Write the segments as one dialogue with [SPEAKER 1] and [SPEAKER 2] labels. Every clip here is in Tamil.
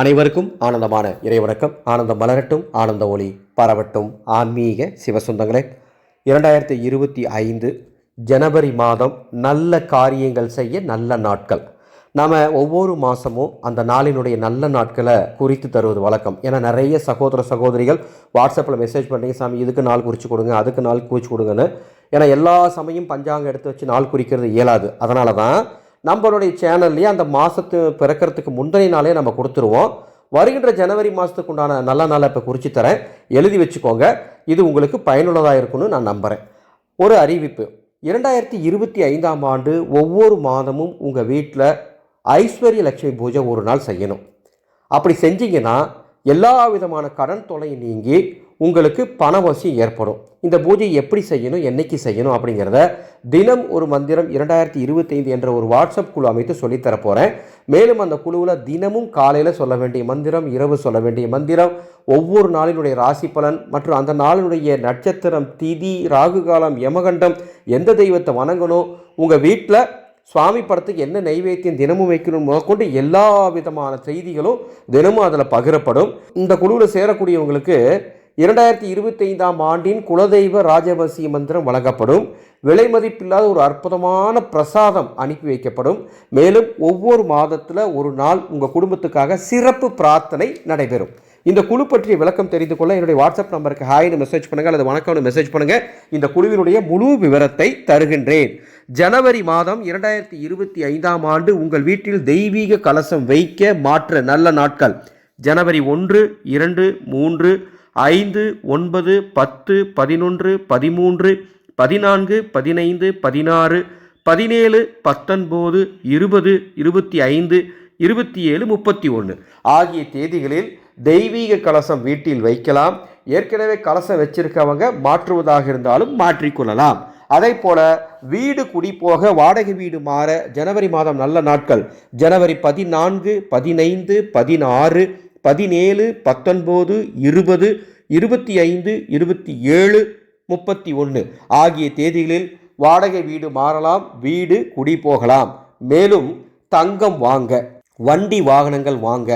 [SPEAKER 1] அனைவருக்கும் ஆனந்தமான இறைவணக்கம். ஆனந்தம் மலரட்டும் ஆனந்த ஒளி பரவட்டும். ஆன்மீக சிவசுந்தங்களே இரண்டாயிரத்தி இருபத்தி ஐந்து ஜனவரி மாதம் நல்ல காரியங்கள் செய்ய நல்ல நாட்கள். நாம் ஒவ்வொரு மாதமும் அந்த நாளினுடைய நல்ல நாட்களை குறித்து தருவது வழக்கம். ஏன்னா நிறைய சகோதர சகோதரிகள் வாட்ஸ்அப்பில் மெசேஜ் பண்ணுறீங்க சாமி இதுக்கு நாள் குறித்து கொடுங்க அதுக்கு நாள் குறித்து கொடுங்கன்னு. ஏன்னா எல்லா சமயம் பஞ்சாங்கம் எடுத்து வச்சு நாள் குறிக்கிறது இயலாது. அதனால தான் நம்மளுடைய சேனல்லையே அந்த மாதத்து பிறக்கிறதுக்கு முந்தைய நாளே நம்ம கொடுத்துருவோம். வருகின்ற ஜனவரி மாதத்துக்கு உண்டான நல்ல நாளை இப்போ குறித்து தரேன். எழுதி வச்சுக்கோங்க. இது உங்களுக்கு பயனுள்ளதாக இருக்கும்னு நான் நம்புகிறேன் ஒரு அறிவிப்பு. இரண்டாயிரத்தி இருபத்தி ஐந்தாம் ஆண்டு ஒவ்வொரு மாதமும் உங்கள் வீட்டில் ஐஸ்வர்ய லட்சுமி பூஜை ஒரு நாள் செய்யணும். அப்படி செஞ்சீங்கன்னா எல்லா விதமான கடன் தொலை நீங்கி உங்களுக்கு பணவசி ஏற்படும். இந்த பூஜை எப்படி செய்யணும் என்னைக்கு செய்யணும் அப்படிங்கிறத தினம் ஒரு மந்திரம் இரண்டாயிரத்தி இருபத்தைந்து என்ற ஒரு வாட்ஸ்அப் குழு அமைத்து சொல்லித்தர போகிறேன் மேலும் அந்த குழுவில் தினமும் காலையில் சொல்ல வேண்டிய மந்திரம் இரவு சொல்ல வேண்டிய மந்திரம் ஒவ்வொரு நாளினுடைய ராசி பலன் மற்றும் அந்த நாளினுடைய நட்சத்திரம் திதி ராகு காலம் யமகண்டம் எந்த தெய்வத்தை வணங்கணும் உங்கள் வீட்டில் சுவாமி படத்துக்கு என்ன நைவேத்தியம் தினமும் வைக்கணும் முதற்கொண்டு எல்லா விதமான செய்திகளும் தினமும் அதில் பகிரப்படும். இந்த குழுவில் சேரக்கூடியவங்களுக்கு இரண்டாயிரத்தி இருபத்தைந்தாம் ஆண்டின் குலதெய்வ ராஜவசிய மந்திரம் வழங்கப்படும். விலை மதிப்பில்லாத ஒரு அற்புதமான பிரசாதம் அனுப்பி வைக்கப்படும். மேலும் ஒவ்வொரு மாதத்தில் ஒரு நாள் உங்கள் குடும்பத்துக்காக சிறப்பு பிரார்த்தனை நடைபெறும். இந்த குழு பற்றிய விளக்கம் தெரிந்து கொள்ள என்னுடைய வாட்ஸ்அப் நம்பருக்கு ஹாய்னு மெசேஜ் பண்ணுங்கள் அல்லது வணக்கம்னு மெசேஜ் பண்ணுங்கள் இந்த குழுவினுடைய முழு விவரத்தை தருகின்றேன். ஜனவரி மாதம் இரண்டாயிரத்தி இருபத்தி ஐந்தாம் ஆண்டு உங்கள் வீட்டில் தெய்வீக கலசம் வைக்க மாற்ற நல்ல நாட்கள். ஜனவரி ஒன்று இரண்டு மூன்று ஐந்து ஒன்பது பத்து பதினொன்று பதிமூன்று பதினான்கு பதினைந்து பதினாறு பதினேழு பத்தொன்பது இருபது இருபத்தி ஐந்து இருபத்தி ஏழு முப்பத்தி ஒன்று. ஆகிய தேதிகளில் தெய்வீக கலசம் வீட்டில் வைக்கலாம். ஏற்கனவே கலசம் வச்சிருக்கவங்க மாற்றுவதாக இருந்தாலும் மாற்றிக்கொள்ளலாம் அதே போல வீடு குடி போக வாடகை வீடு மாற ஜனவரி மாதம் நல்ல நாட்கள். ஜனவரி பதினான்கு பதினைந்து பதினாறு பதினேழு பத்தொன்பது இருபது இருபத்தி ஐந்து இருபத்தி ஏழு முப்பத்தி ஒன்று ஆகிய தேதிகளில் வாடகை வீடு மாறலாம் வீடு குடி போகலாம். மேலும் தங்கம் வாங்க வண்டி வாகனங்கள் வாங்க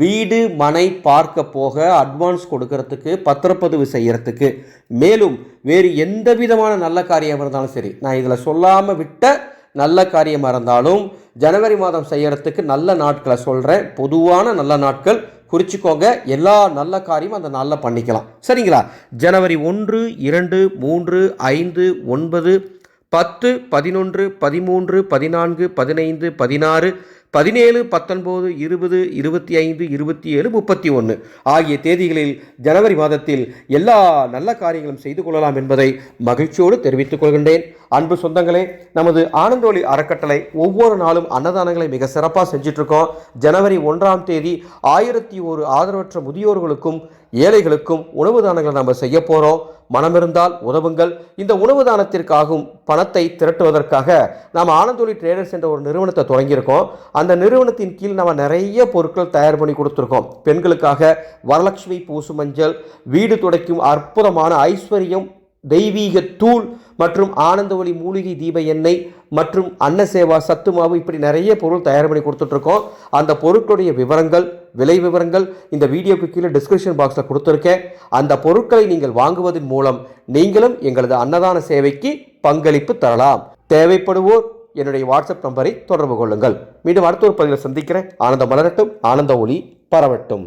[SPEAKER 1] வீடு மனை பார்க்க போக அட்வான்ஸ் கொடுக்கறதுக்கு பத்திரப்பதிவு செய்கிறதுக்கு மேலும் வேறு எந்த விதமான நல்ல காரியம் இருந்தாலும் சரி நான் இதில் சொல்லாமல் விட்ட நல்ல காரியமாக இருந்தாலும் ஜனவரி மாதம் செய்கிறதுக்கு நல்ல நாட்களை சொல்கிறேன் பொதுவான நல்ல நாட்கள். குறிச்சிக்கோங்க. எல்லா நல்ல காரியமும் அந்த நாளில் பண்ணிக்கலாம். சரிங்களா? ஜனவரி ஒன்று இரண்டு மூன்று ஐந்து ஒன்பது பத்து பதினொன்று பதிமூன்று பதினான்கு பதினைந்து பதினாறு பதினேழு பத்தொன்பது இருபது இருபத்தி ஐந்து இருபத்தி ஏழு முப்பத்தி ஒன்று ஆகிய தேதிகளில் ஜனவரி மாதத்தில் எல்லா நல்ல காரியங்களும் செய்து கொள்ளலாம் என்பதை மகிழ்ச்சியோடு தெரிவித்துக் கொள்கின்றேன். அன்பு சொந்தங்களே நமது ஆனந்தோலி அறக்கட்டளை ஒவ்வொரு நாளும் அன்னதானங்களை மிக சிறப்பாக செஞ்சிட்ருக்கோம் ஜனவரி ஒன்றாம் தேதி ஆயிரத்தி ஒரு ஆதரவற்ற முதியோர்களுக்கும் ஏழைகளுக்கும் உணவு தானங்களை நம்ம செய்ய போகிறோம் மனமிருந்தால் உதவுங்கள். இந்த உணவு தானத்திற்காகும் பணத்தை திரட்டுவதற்காக நாம் ஆனந்தொழி ட்ரேடர்ஸ் என்ற ஒரு நிறுவனத்தை தொடங்கியிருக்கோம். அந்த நிறுவனத்தின் கீழ் நம்ம நிறைய பொருட்கள் தயார் பண்ணி கொடுத்துருக்கோம். பெண்களுக்காக வரலட்சுமி பூசு மஞ்சள் வீடு துடைக்கும் அற்புதமான ஐஸ்வர்யம் தெய்வீக தூள் மற்றும் ஆனந்த ஒளி மூலிகை தீப எண்ணெய் மற்றும் அன்னசேவா சத்து மாவு இப்படி நிறைய பொருள் தயார் பண்ணி கொடுத்துட்ருக்கோம் அந்த பொருட்களுடைய விவரங்கள் விலை விவரங்கள் இந்த வீடியோக்கு கீழே டிஸ்கிரிப்ஷன் பாக்ஸில் கொடுத்துருக்கேன். அந்த பொருட்களை நீங்கள் வாங்குவதன் மூலம் நீங்களும் எங்களது அன்னதான சேவைக்கு பங்களிப்பு தரலாம். தேவைப்படுவோர் என்னுடைய வாட்ஸ்அப் நம்பரை தொடர்பு கொள்ளுங்கள். மீண்டும் அடுத்த ஒரு பதிவில் சந்திக்கிறேன். ஆனந்த மலரட்டும் ஆனந்த ஒளி பரவட்டும்.